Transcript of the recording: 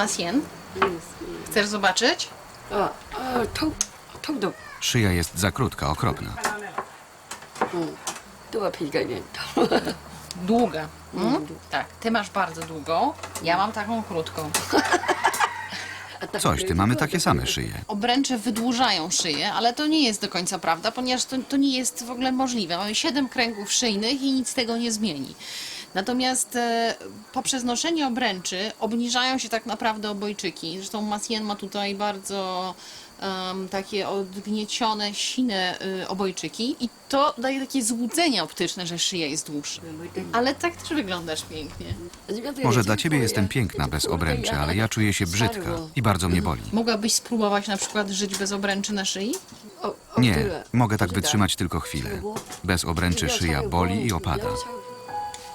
Masien? Chcesz zobaczyć? Szyja jest za krótka, okropna. Była. Długa. Mm? Tak, ty masz bardzo długą, ja mam taką krótką. Coś, ty mamy takie same szyje. Obręcze wydłużają szyję, ale to nie jest do końca prawda, ponieważ to, to nie jest w ogóle możliwe. Mamy siedem kręgów szyjnych i nic tego nie zmieni. Natomiast e, poprzez noszenie obręczy obniżają się tak naprawdę obojczyki. Zresztą Masien ma tutaj bardzo em, takie odgniecione, sine y, obojczyki i to daje takie złudzenie optyczne, że szyja jest dłuższa. Ale tak też wyglądasz pięknie. Może dla ciebie jestem piękna bez obręczy, ale ja czuję się brzydka i bardzo mnie boli. Mogłabyś spróbować na przykład żyć bez obręczy na szyi? Nie, mogę tak wytrzymać tylko chwilę. Bez obręczy szyja boli i opada.